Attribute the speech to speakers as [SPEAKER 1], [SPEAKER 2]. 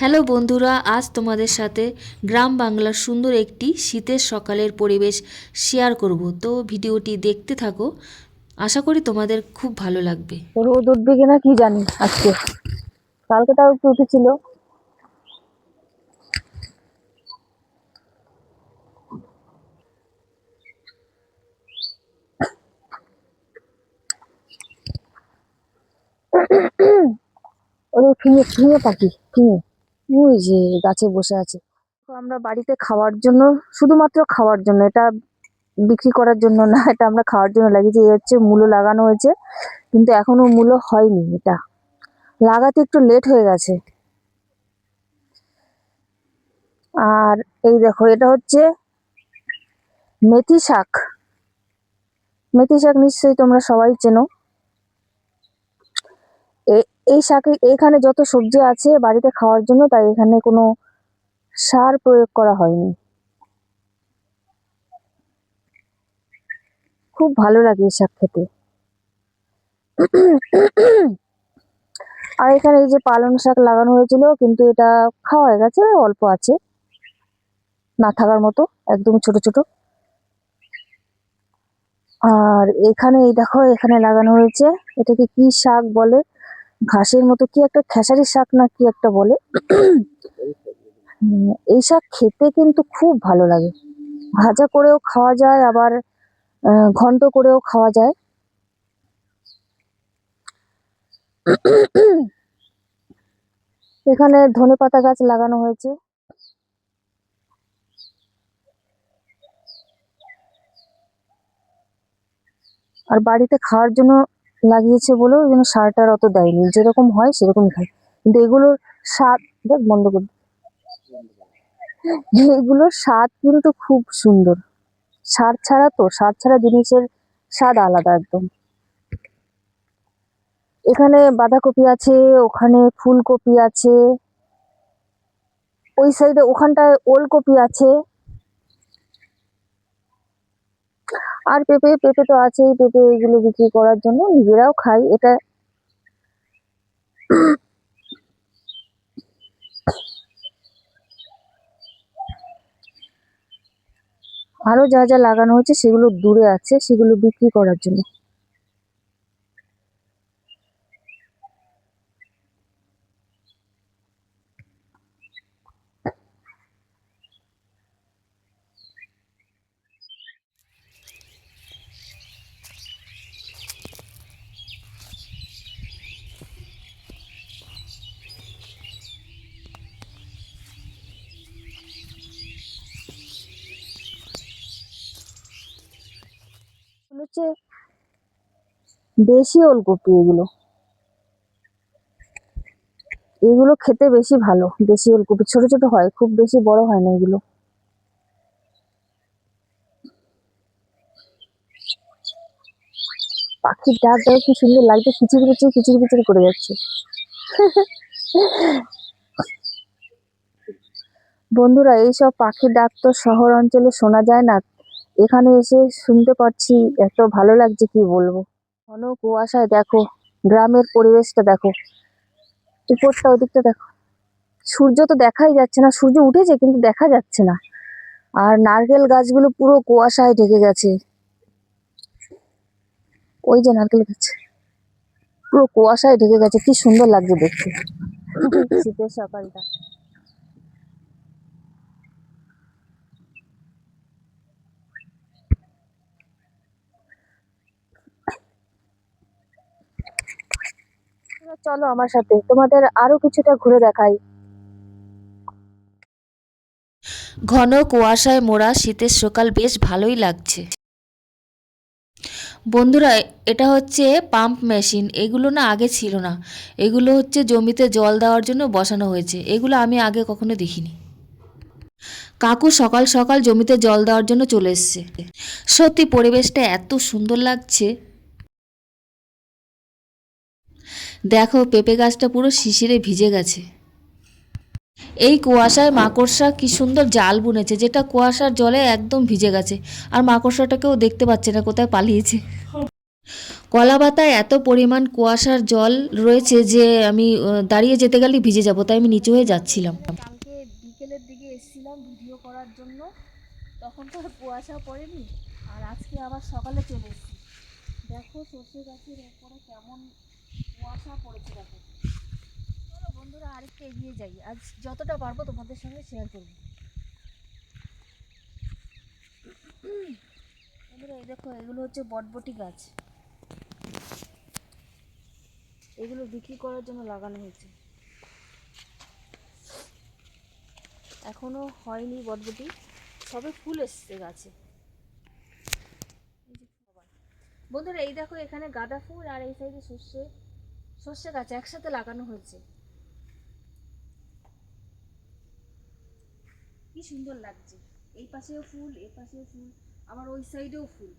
[SPEAKER 1] Hello বন্ধুরা, আজ তোমাদের সাথে গ্রাম বাংলার সুন্দর একটি শীতের সকালের পরিবেশ শেয়ার করব। তো ভিডিওটি দেখতে থাকো, আশা করি তোমাদের খুব ভালো লাগবে।
[SPEAKER 2] রোদ উঠবে কিনা কি জানি আজকে। কালকে তাও একটু উঠেছিল। ওরে ফিঙে ফিঙে পাখি, ফিঙে। ওই যে গাছে বসে আছে। তো আমরা বাড়িতে খাওয়ার জন্য, শুধুমাত্র খাওয়ার জন্য, এটা বিক্রি করার জন্য না, এটা আমরা খাওয়ার জন্য লাগিয়েছি। এই হচ্ছে মূলো লাগানো হয়েছে, কিন্তু এখনও মূলো হয়নি এটা। লাগাতে একটু লেট হয়ে গেছে। আর এই দেখো, এটা হচ্ছে মেথি শাক। মেথি শাক নিশ্চয়ই তোমরা সবাই চেনো। এই শাকে এখানে যত সবজি আছে বাড়িতে খাওয়ার জন্য, তাই এখানে কোনো সার প্রয়োগ করা হয়নি। খুব ভালো লাগে এই শাক খেতে। আর এখানে এই যে পালং শাক লাগানো হয়েছিল, কিন্তু এটা খাওয়া হয়ে গেছে, অল্প আছে। না থাকার মতো, একদম ছোট ছোট। আর এখানে এই দেখো, এখানে লাগানো হয়েছে, এটাকে কি শাক বলে? ঘাসের মতো কি একটা খেসারি শাক না কি একটা বলে? এই শাক খেতে কিন্তু খুব ভালো লাগে। ভাজা করেও খাওয়া যায়, আবার ঘন্ট করেও খাওয়া যায়। এখানে ধনেপাতা গাছ লাগানো হয়েছে। আর বাড়িতে খাওয়ার জন্য লাগিয়েছে বলেও যেন সারটার অত দেয়নি। যেরকম হয় সেরকম খায়। কিন্তু এগুলোর স্বাদ, দেখ, বন্ধ করে। এগুলোর স্বাদ কিন্তু খুব সুন্দর। সার ছাড়া তো সার ছাড়া জিনিসের স্বাদ আলাদা একদম। এখানে বাঁধাকপি আছে, ওখানে ফুলকপি আছে। ওই সাইডে ওখানটায় ওলকপি আছে। আর পেঁপে পেঁপে তো আছেই, পেঁপে এগুলো বিক্রি করার জন্য নিজেরাও খাই, এটা আরও যা যা লাগানো হয়েছে সেগুলো দূরে আছে, সেগুলো বিক্রি করার জন্য। হচ্ছে দেশি ওলকপি এগুলো। এগুলো খেতে বেশি ভালো দেশি ওলকপি। ছোট ছোট হয়, খুব বেশি বড় হয় না এগুলো। পাখির ডাক ডাক কি সুন্দর লাগছে কিচির কিচির কিচির কিচির করে যাচ্ছে। বন্ধুরা, এইসব পাখির ডাক তো শহর অঞ্চলে শোনা যায় না। এখানে এসে শুনতে পাচ্ছি, এত ভালো লাগছে কি বলব? ঘন কুয়াশায় দেখো, গ্রামের পরিবেশটা দেখো। উপরটা, ওদিকটা দেখো। সূর্য তো দেখাই যাচ্ছে না, সূর্য উঠেছে কিন্তু দেখা যাচ্ছে না। আর নারকেল গাছগুলো পুরো কুয়াশায় ঢেকে গেছে। ওই যে নারকেল গাছ। পুরো কুয়াশায় ঢেকে গেছে, কি সুন্দর লাগছে দেখতে। শীতের সকালটা। চলো আমার সাথে। তোমাদের আরও কিছুটা ঘুরে দেখাই।
[SPEAKER 1] ঘন কুয়াশায় মোড়া শীতের সকাল বেশ ভালোই লাগছে। বন্ধুরা, এটা হচ্ছে পাম্প মেশিন। এগুলো না আগে ছিল না। এগুলো হচ্ছে জমিতে জল দেওয়ার জন্য বসানো হয়েছে। এগুলো আমি আগে কখনো দেখিনি। কাকু সকাল সকাল জমিতে জল দেওয়ার জন্য চলে এসছে। সত্যি পরিবেশটা এত সুন্দর লাগছে। দেখো, পেঁপে গাছটা পুরো শিশিরে ভিজে গেছে। এই কুয়াশায় মাকড়সা কি সুন্দর জাল বুনেছে, যেটা কুয়াশার জলে একদম ভিজে গেছে। আর মাকড়সাটাকেও দেখতে পাচ্ছে না, কোথায় পালিয়েছে। কলা পাতায় এত পরিমাণ কুয়াশার জল রয়েছে যে আমি দাঁড়িয়ে যেতে গেলে ভিজে যাব, তাই আমি নিচু হয়ে যাচ্ছিলাম।
[SPEAKER 2] বিকেলের দিকে এসেছিলাম ভিডিও করার জন্য, তখন তো কুয়াশা পড়েনি, আর আজকে আবার সকালে চলে এসেছি। দেখো, সর্ষে গাছের ওপরে কেমন কুয়াশা পড়েছে চলো বন্ধুরা, আরেকটু এগিয়ে যাই। আজ যতটা পারব তোমাদের সঙ্গে শেয়ার করব। বন্ধুরা, এই দেখো, এগুলো হচ্ছে বটবটি গাছ। এগুলো বিক্রি করার জন্য লাগানো হয়েছে। এখনও হয়নি বটবটি, সবে ফুল এসছে গাছে। বন্ধুরা, এই দেখো, এখানে গাঁদা ফুল আর এই সাইডে সর্ষে। সর্ষে গাছ একসাথে লাগানো হয়েছে। কি সুন্দর লাগছে। এই পাশেও ফুল, এই পাশেও ফুল, আবার ওই সাইডেও ফুল।